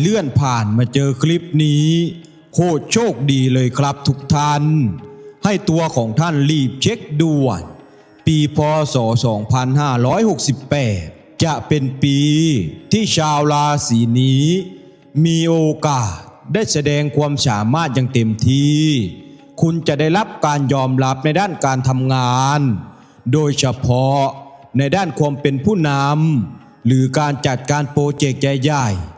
เลื่อนผ่านมาเจอคลิปนี้โคตรโชคดีเลยครับทุกท่าน ให้ตัวของท่านรีบเช็คด่วน ปีพศ 2568 จะเป็นปีที่ชาวราศีนี้ มีโอกาสได้แสดงความสามารถอย่างเต็มที่ คุณจะได้รับการยอมรับในด้านการทำงาน โดยเฉพาะในด้านความเป็นผู้นำหรือการจัดการโปรเจกต์ใหญ่ๆ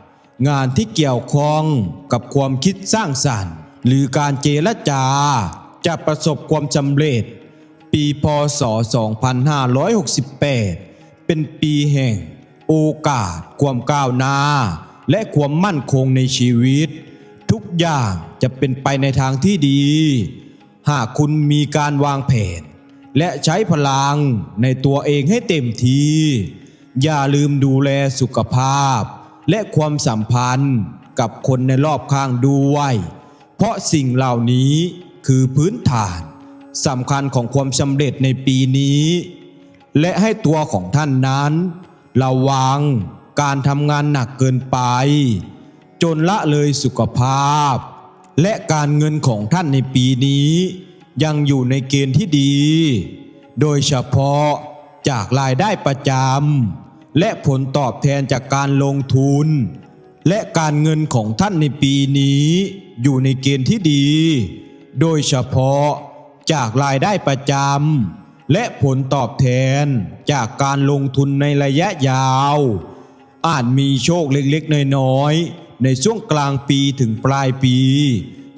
งานที่เกี่ยวข้องกับความคิดสร้างสรรค์ หรือการเจรจาจะประสบความสำเร็จ ปีพศ 2568 เป็นปีแห่ง โอกาส ความก้าวหน้า และความมั่นคงในชีวิต ทุกอย่างจะเป็นไปในทางที่ดี หากคุณมีการวางแผน และใช้พลังในตัวเองให้เต็มที่ อย่าลืมดูแลสุขภาพ และความสัมพันธ์กับคนในรอบข้างด้วย เพราะสิ่งเหล่านี้คือพื้นฐานสำคัญของความสำเร็จในปีนี้ และให้ตัวของท่านนั้น ระวังการทำงานหนักเกินไป จนละเลยสุขภาพ และการเงินของท่านในปีนี้ ยังอยู่ในเกณฑ์ที่ดี โดยเฉพาะจากรายได้ประจำ และผลตอบแทนจากการลงทุน และการเงินของท่านในปีนี้ อยู่ในเกณฑ์ที่ดี โดยเฉพาะจากรายได้ประจำและผลตอบแทนจากการลงทุนในระยะยาว อาจมีโชคเล็กๆ น้อยๆ ในช่วงกลางปีถึงปลายปี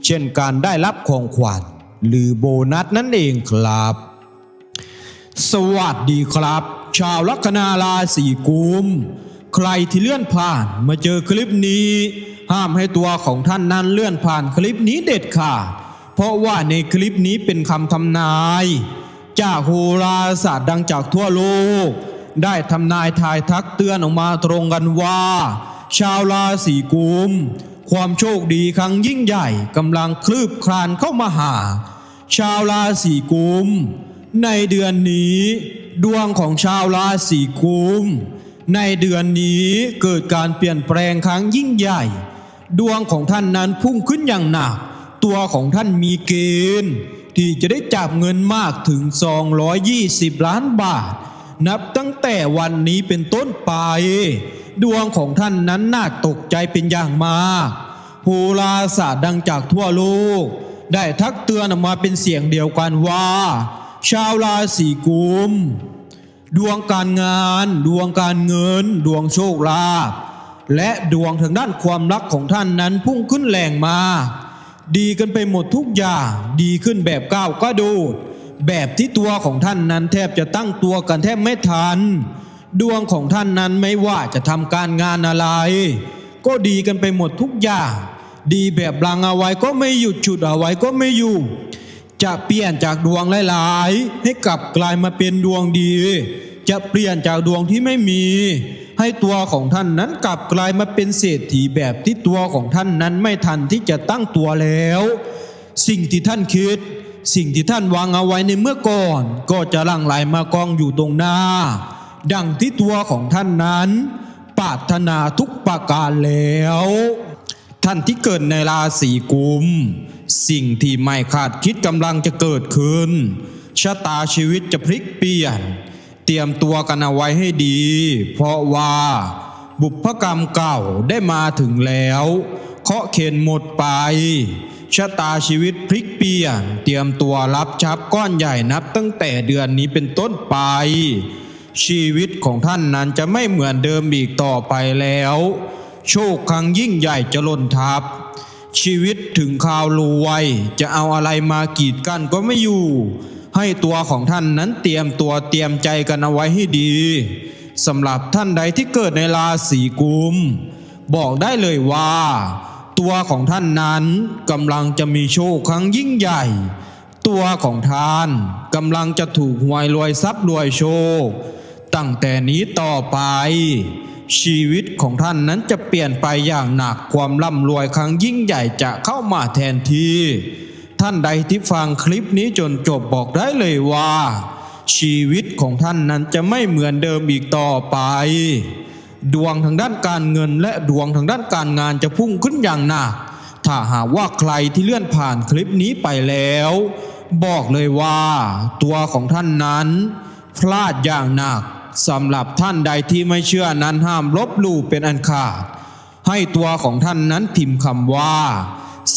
เช่นการได้รับของขวัญหรือโบนัสนั่นเองครับ สวัสดีครับ ชาวลัคนาราศีกุม ใครที่เลื่อนผ่านมาเจอคลิปนี้ ห้ามให้ตัวของท่านนั้นเลื่อนผ่านคลิปนี้เด็ดขาด เพราะว่าในคลิปนี้เป็นคำทำนาย จากโหราศาสตร์ดังจากทั่วโลก ได้ทำนายทายทักเตือนออกมาตรงกันว่า ชาวราศีกุม ความโชคดีครั้งยิ่งใหญ่กำลังคลืบคลานเข้ามาหา ชาวราศีกุม ในเดือนนี้ ดวงของชาวราศีกุม ในเดือนนี้เกิดการเปลี่ยนแปลงครั้งยิ่งใหญ่ ดวงของท่านนั้นพุ่งขึ้นอย่างหนัก ตัวของท่านมีเกณฑ์ ที่จะได้จับเงินมากถึง 220 ล้านบาท นับตั้งแต่วันนี้เป็นต้นไป ดวงของท่านนั้นน่าตกใจเป็นอย่างมากโหราศาสตร์ดังจากทั่วโลกได้ทักเตือนออกมาเป็นเสียงเดียวกันว่า ชาวราศีกุม ดวงการงาน ดวงการเงิน ดวงโชคลาภและดวงทางด้านความรักของท่านนั้นพุ่งขึ้นแรงมา ดีกันไปหมดทุกอย่าง ดีขึ้นแบบก้าวกระโดด แบบที่ตัวของท่านนั้นแทบจะตั้งตัวกันแทบไม่ทัน ดวงของท่านนั้นไม่ว่าจะทำการงานอะไร ก็ดีกันไปหมดทุกอย่าง ดีแบบลังเอาไว้ก็ไม่หยุดฉุดเอาไว้ก็ไม่อยู่ จะเปลี่ยนจากดวงหลายๆ ให้กลับกลายมาเป็นดวงดี จะเปลี่ยนจากดวงที่ไม่มี ให้ตัวของท่านนั้นกลับกลายมาเป็นเศรษฐีแบบที่ตัวของท่านนั้นไม่ทันที่จะตั้งตัวแล้ว สิ่งที่ท่านคิด สิ่งที่ท่านวางเอาไว้ในเมื่อก่อน ก็จะลั่งไหลมากองอยู่ตรงหน้า ดังที่ตัวของท่านนั้นปรารถนาทุกประการแล้ว ท่านที่เกิดในราศีกุม สิ่งที่ไม่คาดคิดกำลังจะเกิดขึ้น ชะตาชีวิตจะพลิกเปลี่ยน เตรียมตัวกันเอาไว้ให้ดี เพราะว่าบุพกรรมเก่าได้มาถึงแล้วเคาะเข็นหมดไป ชะตาชีวิตพลิกเปลี่ยน เตรียมตัวรับชับก้อนใหญ่นับตั้งแต่เดือนนี้เป็นต้นไป ชีวิตของท่านนั้นจะไม่เหมือนเดิมอีกต่อไปแล้ว โชคครั้งยิ่งใหญ่จะล่นทับ ชีวิตถึงข่าวรวยจะเอาอะไรมากีดกั้นก็ไม่อยู่ ให้ตัวของท่านนั้นเตรียมตัวเตรียมใจกันเอาไว้ให้ดีสำหรับท่านใดที่เกิดในราศีกุม บอกได้เลยว่า ตัวของท่านนั้นกำลังจะมีโชคครั้งยิ่งใหญ่ ตัวของท่านกำลังจะถูกหวยรวยทรัพย์รวยโชค ตั้งแต่นี้ต่อไป ชีวิตของท่านนั้นจะเปลี่ยนไปอย่างหนักความร่ำรวยครั้งยิ่งใหญ่จะเข้ามาแทนที่ท่านใดที่ฟังคลิปนี้จนจบบอกได้เลยว่า ชีวิตของท่านนั้นจะไม่เหมือนเดิมอีกต่อไป ดวงทางด้านการเงินและดวงทางด้านการงานจะพุ่งขึ้นอย่างหนักถ้าหากว่าใครที่เลื่อนผ่านคลิปนี้ไปแล้ว บอกเลยว่า ตัวของท่านนั้น พลาดอย่างหนัก สำหรับท่านใดที่ไม่เชื่อนั้นห้ามลบหลู่เป็นอันขาด ให้ตัวของท่านนั้นพิมพ์คำว่า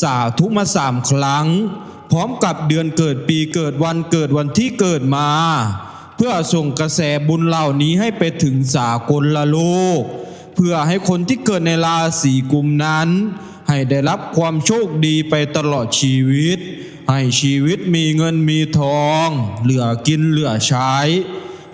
สาธุมาสามครั้ง พร้อมกับเดือนเกิดปีเกิดวันเกิดวันที่เกิดมา เพื่อส่งกระแสบุญเหล่านี้ให้ไปถึงสากลละโลก เพื่อให้คนที่เกิดในราศีกุมนั้น ให้ได้รับความโชคดีไปตลอดชีวิต ให้ชีวิตมีเงินมีทอง เหลือกินเหลือใช้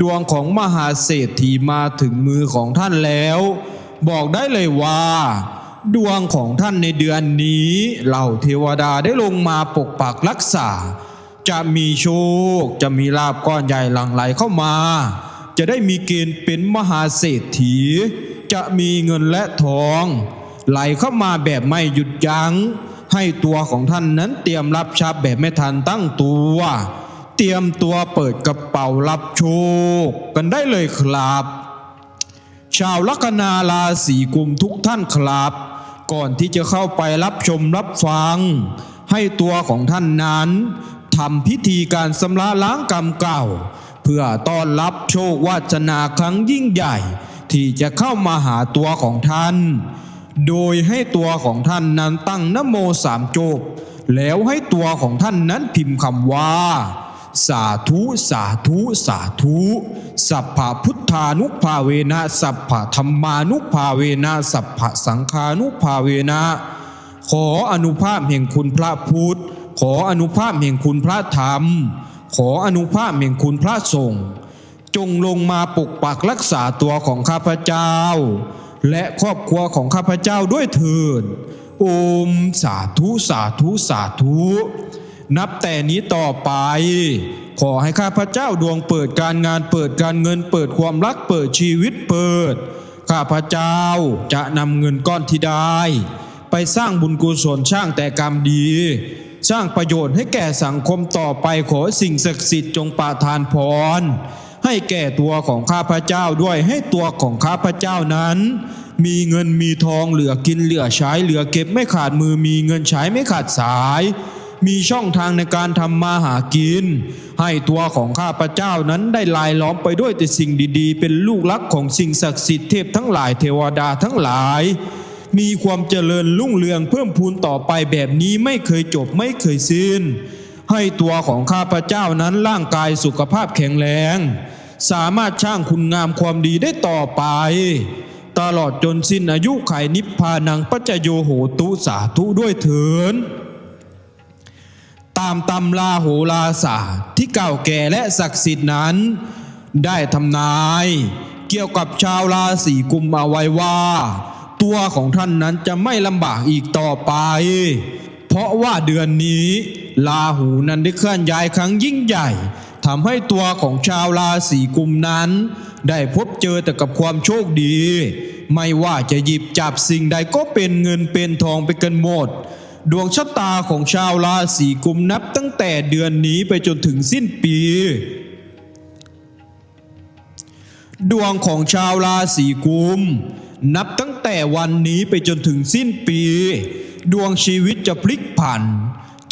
ดวงของมหาเศรษฐีมาถึงมือของท่านแล้ว บอกได้เลยว่า ดวงของท่านในเดือนนี้เหล่าเทวดาได้ลงมาปกปักรักษา จะมีโชค จะมีลาบก้อนใหญ่หลั่งไหลเข้ามา จะได้มีเกณฑ์เป็นมหาเศรษฐี จะมีเงินและทอง ไหลเข้ามาแบบไม่หยุดยัง้งให้ตัวของท่านนั้นเตรียมรับทรัพย์แบบไม่ทันตั้งตัว เตรียมตัวเปิดกระเป๋ารับโชค กันได้เลยครับ ชาวลัคนาราศีกุมทุกท่านครับ ก่อนที่จะเข้าไปรับชมรับฟัง ให้ตัวของท่านนั้นทำพิธีการสำระล้างกรรมเก่า เพื่อต้อนรับโชควาสนาครั้งยิ่งใหญ่ ที่จะเข้ามาหาตัวของท่าน โดยให้ตัวของท่านนั้นตั้งนโมสามจบแล้วให้ตัวของท่านนั้นพิมพ์คำว่า สาธุสาธุสาธุสัพพะพุทธานุภาเวนะสัพพะธรรมานุภาเวนะสัพพะสังฆานุภาเวนะขออนุภาพแห่งคุณพระพุทธ ขออนุภาพแห่งคุณพระธรรม ขออนุภาพแห่งคุณพระสงฆ์จงลงมาปกปักรักษาตัวของข้าพเจ้า และครอบครัวของข้าพเจ้าด้วยเถิดโอมสาธุสาธุสาธุ นับแต่นี้ต่อไป ขอให้ข้าพเจ้าดวงเปิดการงานเปิดการเงินเปิดความรักเปิดชีวิตเปิด ข้าพเจ้าจะนำเงินก้อนที่ได้ ไปสร้างบุญกุศลสร้างแต่กรรมดี สร้างประโยชน์ให้แก่สังคมต่อไปขอสิ่งศักดิ์สิทธิ์จงประทานพร ให้แก่ตัวของข้าพเจ้าด้วยให้ตัวของข้าพเจ้านั้นมีเงินมีทองเหลือกินเหลือใช้เหลือเก็บไม่ขาดมือมีเงินใช้ไม่ขาดสาย มีช่องทางในการทำมาหากิน ให้ตัวของข้าพเจ้านั้นได้ลายล้อมไปด้วยแต่สิ่งดีๆ เป็นลูกรักของสิ่งศักดิ์สิทธิ์เทพทั้งหลายเทวดาทั้งหลาย มีความเจริญรุ่งเรืองเพิ่มพูนต่อไปแบบนี้ไม่เคยจบไม่เคยสิ้น ให้ตัวของข้าพเจ้านั้นร่างกายสุขภาพแข็งแรง สามารถช่างคุณงามความดีได้ต่อไปตลอดจนสิ้นอายุไขนิพพานังปัจจโยโหตุสาธุด้วยเถิน ตามตำราโหราศาสตร์ที่เก่าแก่และศักดิ์สิทธิ์นั้น ได้ทำนาย เกี่ยวกับชาวราศีกุมเอาไว้ว่า ตัวของท่านนั้นจะไม่ลำบากอีกต่อไป เพราะว่าเดือนนี้ลาหูนั้นได้เคลื่อนย้ายครั้งยิ่งใหญ่ทำให้ตัวของชาวราศีกุมนั้น ได้พบเจอแต่กับความโชคดี ไม่ว่าจะหยิบจับสิ่งใดก็เป็นเงินเป็นทองไปกันหมด ดวงชะตาของชาวราศีกุมนับตั้งแต่เดือนนี้ไปจนถึงสิ้นปี ดวงของชาวราศีกุม นับตั้งแต่วันนี้ไปจนถึงสิ้นปี ดวงชีวิตจะพลิกผัน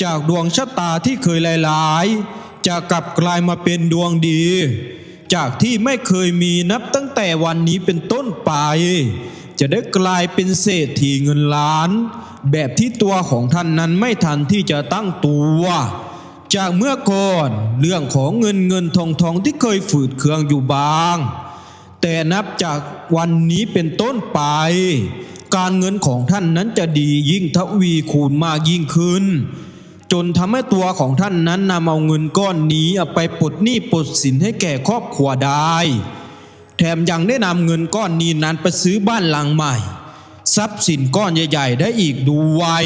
จากดวงชะตาที่เคยลายๆ จะกลับกลายมาเป็นดวงดี จากที่ไม่เคยมีนับตั้งแต่วันนี้เป็นต้นไปจะได้กลายเป็นเศรษฐีเงินล้าน แบบที่ตัวของท่านนั้นไม่ทันที่จะตั้งตัว จากเมื่อก่อนเรื่องของเงินเงินทองทองที่เคยฝืดเคืองอยู่บาง แต่นับจากวันนี้เป็นต้นไป การเงินของท่านนั้นจะดียิ่งทวีคูณมากยิ่งขึ้น จนทำให้ตัวของท่านนั้นนำเอาเงินก้อนนี้เอาไปปลดหนี้ปลดสินให้แก่ครอบครัวได้ แถมยังได้นำเงินก้อนนี้นั้นไปซื้อบ้านหลังใหม่ ทรัพย์สินก้อนใหญ่ ๆ ได้อีกด้วย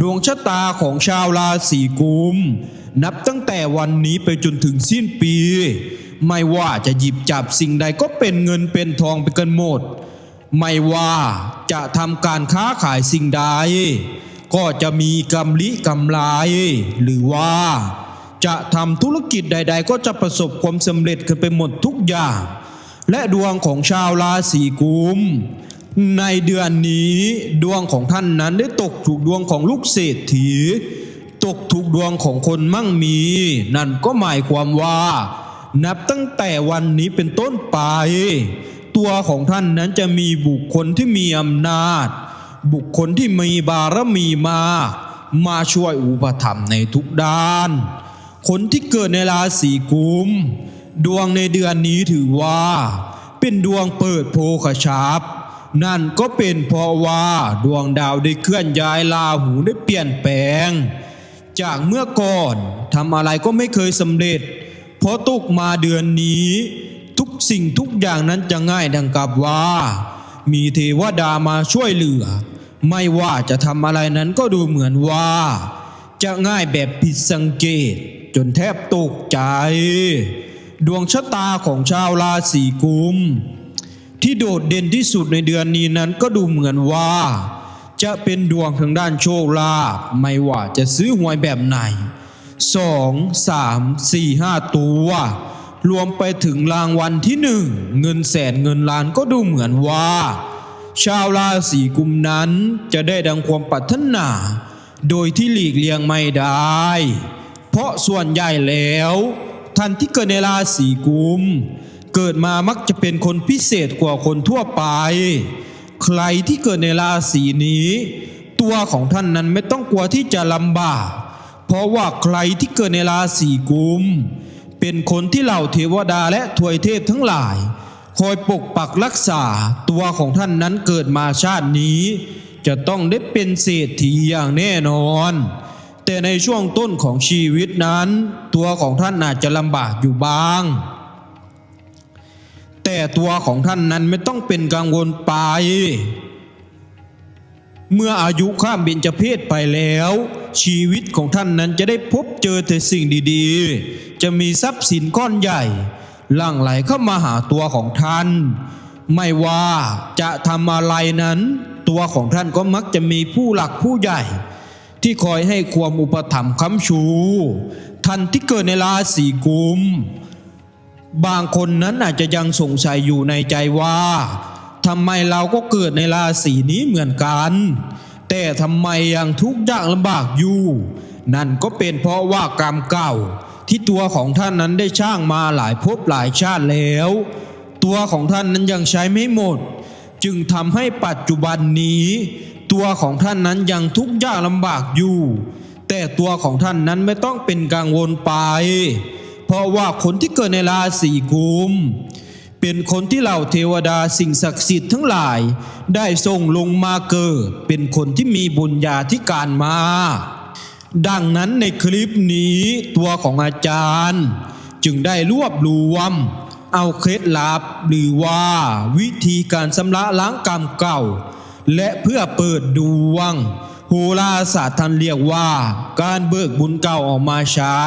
ดวงชะตาของชาวราศีกุม นับตั้งแต่วันนี้ไปจนถึงสิ้นปี ไม่ว่าจะหยิบจับสิ่งใดก็เป็นเงินเป็นทองไปกันหมด ไม่ว่าจะทำการค้าขายสิ่งใด ก็จะมีกำลิกำไร หรือว่า จะทำธุรกิจใด ๆ ก็จะประสบความสำเร็จกันไปหมดทุกอย่าง และดวงของชาวราศีกุม ในเดือนนี้ดวงของท่านนั้นได้ตกถูกดวงของลูกเศรษฐี ตกถูกดวงของคนมั่งมี นั่นก็หมายความว่า นับตั้งแต่วันนี้เป็นต้นไป ตัวของท่านนั้นจะมีบุคคลที่มีอำนาจ บุคคลที่มีบารมีมากมาช่วยอุปถัมภ์ในทุกด้าน คนที่เกิดในราศีกุม ดวงในเดือนนี้ถือว่า เป็นดวงเปิดโภคชาบ นั่นก็เป็นเพราะว่าดวงดาวได้เคลื่อนย้ายลาหูได้เปลี่ยนแปลง จากเมื่อก่อนทำอะไรก็ไม่เคยสำเร็จ เพราะตกมาเดือนนี้ ทุกสิ่งทุกอย่างนั้นจะง่ายดังกับว่า มีเทวดามาช่วยเหลือ ไม่ว่าจะทำอะไรนั้นก็ดูเหมือนว่า จะง่ายแบบผิดสังเกต จนแทบตกใจ ดวงชะตาของชาวราศีกุม ที่โดดเด่นที่สุดในเดือนนี้นั้นก็ดูเหมือนว่า จะเป็นดวงทางด้านโชคลาภไม่ว่าจะซื้อหวยแบบไหนสองสามสี่ห้าตัว รวมไปถึงรางวัลที่หนึ่งเงินแสนเงินล้านก็ดูเหมือนว่า ชาวราศีกุมนั้นจะได้ดังความปรารถนา โดยที่หลีกเลี่ยงไม่ได้ เพราะส่วนใหญ่แล้ว ท่านที่เกิดในราศีกุม เกิดมามักจะเป็นคนพิเศษกว่าคนทั่วไป ใครที่เกิดในราศีนี้ ตัวของท่านนั้นไม่ต้องกลัวที่จะลำบาก เพราะว่าใครที่เกิดในราศีกุม เป็นคนที่เหล่าเทวดาและทวยเทพทั้งหลาย คอยปกปักรักษาตัวของท่านนั้นเกิดมาชาตินี้ จะต้องได้เป็นเศรษฐีอย่างแน่นอนแต่ในช่วงต้นของชีวิตนั้น ตัวของท่านอาจจะลำบากอยู่บ้าง แต่ตัวของท่านนั้นไม่ต้องเป็นกังวลไป เมื่ออายุข้ามเบญจเพศไปแล้ว ชีวิตของท่านนั้นจะได้พบเจอแต่สิ่งดีๆ จะมีทรัพย์สินก้อนใหญ่หลั่งไหลเข้ามาหาตัวของท่าน ไม่ว่าจะทำอะไรนั้น ตัวของท่านก็มักจะมีผู้หลักผู้ใหญ่ ที่คอยให้ความอุปถัมภ์ค้ำชู ท่านที่เกิดในราศีกุม บางคนนั้นอาจจะยังสงสัยอยู่ในใจว่าทำไมเราก็เกิดในราศีนี้เหมือนกัน แต่ทำไมยังทุกข์ยากลำบากอยู่ นั่นก็เป็นเพราะว่ากรรมเก่า ที่ตัวของท่านนั้นได้ช่างมาหลายภพหลายชาติแล้ว ตัวของท่านนั้นยังใช้ไม่หมด จึงทำให้ปัจจุบันนี้ ตัวของท่านนั้นยังทุกข์ยากลำบากอยู่ แต่ตัวของท่านนั้นไม่ต้องเป็นกังวลไป เพราะว่าคนที่เกิดในราศีกุม เป็นคนที่เหล่าเทวดาสิ่งศักดิ์สิทธิ์ทั้งหลาย ได้ส่งลงมาเกิด เป็นคนที่มีบุญญาธิการมา ดังนั้นในคลิปนี้ตัวของอาจารย์ จึงได้รวบรวม เอาเคล็ดลับหรือว่าวิธีการชำระล้างกรรมเก่า และเพื่อเปิดดวงโหราศาสตร์ท่านเรียกว่า การเบิกบุญเก่าออกมาใช้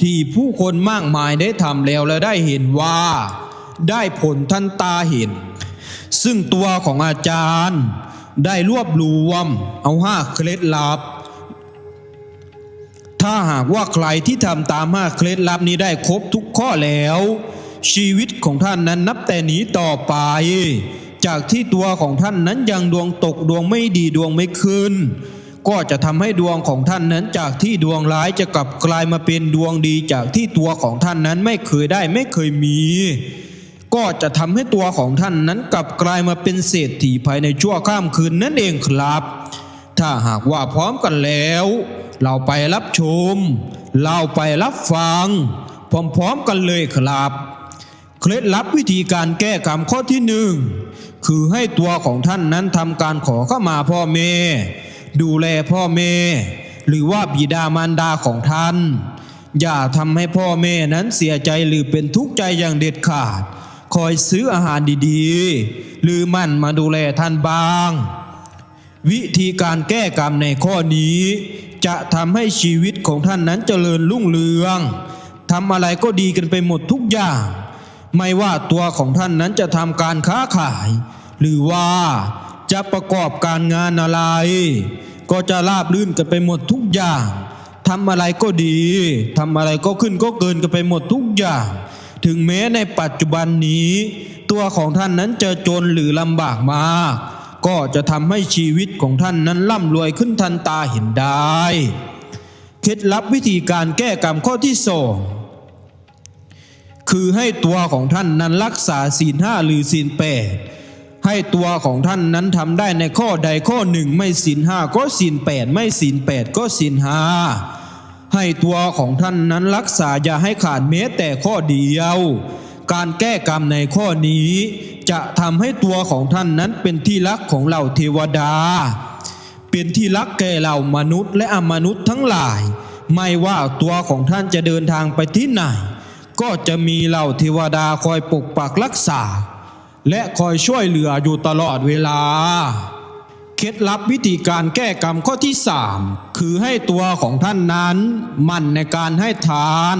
ที่ผู้คนมากมายได้ทำแล้วและได้เห็นว่า ได้ผลทันตาเห็น ซึ่งตัวของอาจารย์ได้รวบรวมเอาห้าเคล็ดลับ ถ้าหากว่าใครที่ทำตามห้าเคล็ดลับนี้ได้ครบทุกข้อแล้ว ชีวิตของท่านนั้นนับแต่นี้ต่อไป จากที่ตัวของท่านนั้นยังดวงตกดวงไม่ดีดวงไม่ขึ้น ก็จะทำให้ดวงของท่านนั้นจากที่ดวงร้ายจะกลับกลายมาเป็นดวงดีจากที่ตัวของท่านนั้นไม่เคยได้ไม่เคยมี ก็จะทำให้ตัวของท่านนั้นกลับกลายมาเป็นเศรษฐีภายในชั่วข้ามคืนนั่นเองครับ ถ้าหากว่าพร้อมกันแล้ว เราไปรับชม เราไปรับฟัง พร้อมๆกันเลยครับเคล็ดลับวิธีการแก้กรรมข้อที่หนึ่งคือให้ตัวของท่านนั้นทำการขอเข้ามาพ่อแม่ ดูแลพ่อแม่ หรือว่าบิดามารดาของท่าน อย่าทำให้พ่อแม่นั้นเสียใจหรือเป็นทุกข์ใจอย่างเด็ดขาด คอยซื้ออาหารดีๆ หรือมั่นมาดูแลท่านบ้าง วิธีการแก้กรรมในข้อนี้ จะทำให้ชีวิตของท่านนั้นเจริญรุ่งเรืองทำอะไรก็ดีกันไปหมดทุกอย่าง ไม่ว่าตัวของท่านนั้นจะทำการค้าขาย หรือว่า จะประกอบการงานอะไร ก็จะราบรื่นกันไปหมดทุกอย่างทำอะไรก็ดีทำอะไรก็ขึ้นก็เกินกันไปหมดทุกอย่าง ถึงแม้ในปัจจุบันนี้ ตัวของท่านนั้นจะจนหรือลำบากมาก ก็จะทำให้ชีวิตของท่านนั้นร่ำรวยขึ้นทันตาเห็นได้ เคล็ดลับวิธีการแก้กรรมข้อที่สองคือให้ตัวของท่านนั้นรักษาศีลห้าหรือศีลแปด ให้ตัวของท่านนั้นทำได้ในข้อใดข้อหนึ่งไม่ศีลห้าก็ศีลแปดไม่ศีลแปดก็ศีลห้าให้ตัวของท่านนั้นรักษาอย่าให้ขาดแม้แต่ข้อเดียว การแก้กรรมในข้อนี้ จะทำให้ตัวของท่านนั้นเป็นที่รักของเหล่าเทวดา เป็นที่รักแก่เหล่ามนุษย์และอมนุษย์ทั้งหลาย ไม่ว่าตัวของท่านจะเดินทางไปที่ไหน ก็จะมีเหล่าเทวดาคอยปกปักรักษา และคอยช่วยเหลืออยู่ตลอดเวลา เคล็ดลับวิธีการแก้กรรมข้อที่สามคือให้ตัวของท่านนั้นมั่นในการให้ทาน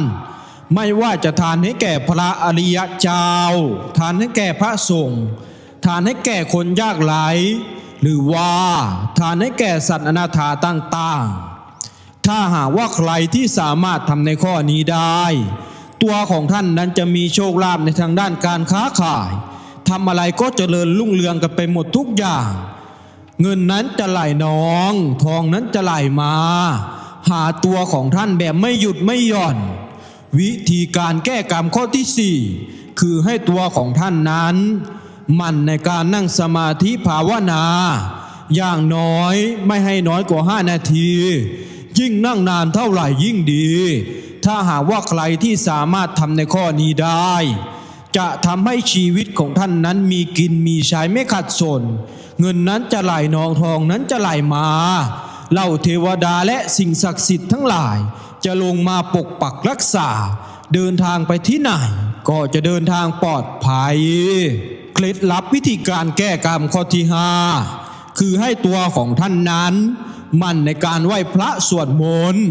ไม่ว่าจะทานให้แก่พระอริยเจ้า ทานให้แก่พระสงฆ์ทานให้แก่คนยากไร้หรือว่าทานให้แก่สัตว์อนาถาต่างๆ ถ้าหากว่าใครที่สามารถทำในข้อนี้ได้ ตัวของท่านนั้นจะมีโชคลาภในทางด้านการค้าขาย ทำอะไรก็เจริญรุ่งเรืองกันไปหมดทุกอย่าง เงินนั้นจะไหลน้อง ทองนั้นจะไหลมา หาตัวของท่านแบบไม่หยุดไม่หย่อน วิธีการแก้กรรมข้อที่สี่คือให้ตัวของท่านนั้น มั่นในการนั่งสมาธิภาวนา อย่างน้อยไม่ให้น้อยกว่า5นาที ยิ่งนั่งนานเท่าไหร่ยิ่งดี ถ้าหากว่าใครที่สามารถทำในข้อนี้ได้ จะทำให้ชีวิตของท่านนั้นมีกินมีใช้ไม่ขัดสน เงินนั้นจะไหลนองทองนั้นจะไหลมาเหล่าเทวดาและสิ่งศักดิ์สิทธิ์ทั้งหลาย จะลงมาปกปักรักษา เดินทางไปที่ไหน ก็จะเดินทางปลอดภัย เคล็ดลับวิธีการแก้กรรมข้อที่ห้าคือให้ตัวของท่านนั้น มั่นในการไหว้พระสวดมนต์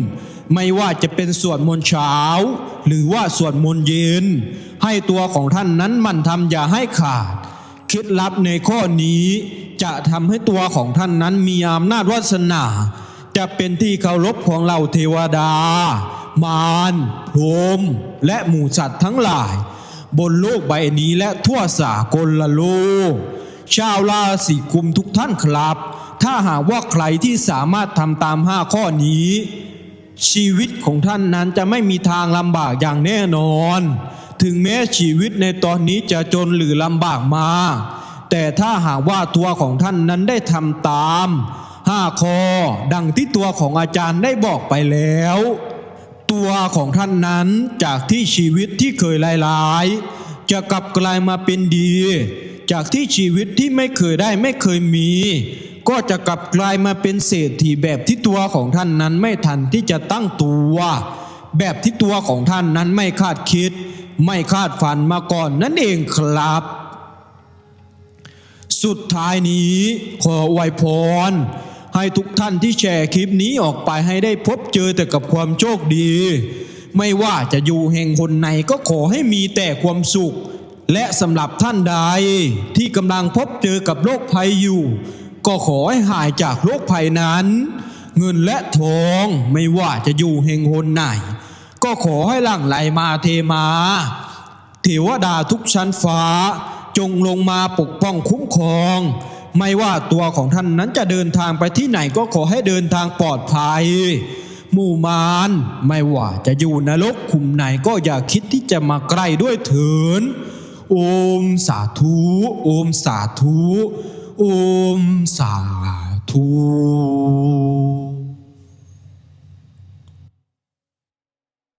ไม่ว่าจะเป็นสวดมนต์เช้า หรือว่าสวดมนต์เย็น ให้ตัวของท่านนั้นมันทำอย่าให้ขาดเคล็ดลับในข้อนี้จะทำให้ตัวของท่านนั้นมีอำนาจวาสนา จะเป็นที่เคารพของเหล่าเทวดา มารพรมและหมู่สัตว์ทั้งหลาย บนโลกใบนี้และทั่วสากลละโลก ชาวราศีกุมทุกท่านครับ ถ้าหากว่าใครที่สามารถทำตามห้าข้อนี้ ชีวิตของท่านนั้นจะไม่มีทางลำบากอย่างแน่นอน ถึงแม้ชีวิตในตอนนี้จะจนหรือลำบากมา แต่ถ้าหากว่าตัวของท่านนั้นได้ทำตามห้าข้อดังที่ตัวของอาจารย์ได้บอกไปแล้ว ตัวของท่านนั้นจากที่ชีวิตที่เคยลายๆ จะกลับกลายมาเป็นดี จากที่ชีวิตที่ไม่เคยได้ไม่เคยมี ก็จะกลับกลายมาเป็นเศรษฐีแบบที่ตัวของท่านนั้นไม่ทันที่จะตั้งตัว แบบที่ตัวของท่านนั้นไม่คาดคิด ไม่คาดฝันมาก่อนนั่นเองครับ สุดท้ายนี้ขออวยพร ให้ทุกท่านที่แชร์คลิปนี้ออกไปให้ได้พบเจอแต่กับความโชคดี ไม่ว่าจะอยู่แห่งคนไหนก็ขอให้มีแต่ความสุข และสำหรับท่านใดที่กำลังพบเจอกับโรคภัยอยู่ ก็ขอให้หายจากโรคภัยนั้น เงินและทองไม่ว่าจะอยู่แห่งหนไหน ก็ขอให้หลั่งไหลมาเทมาเทวดาทุกชั้นฟ้า จงลงมาปกป้องคุ้มครอง ไม่ว่าตัวของท่านนั้นจะเดินทางไปที่ไหนก็ขอให้เดินทางปลอดภัยหมู่มารไม่ว่าจะอยู่นรกขุมไหนก็อย่าคิดที่จะมาใกล้ด้วยเถินโอมสาธุ โอมสาธุ โอมสาธุ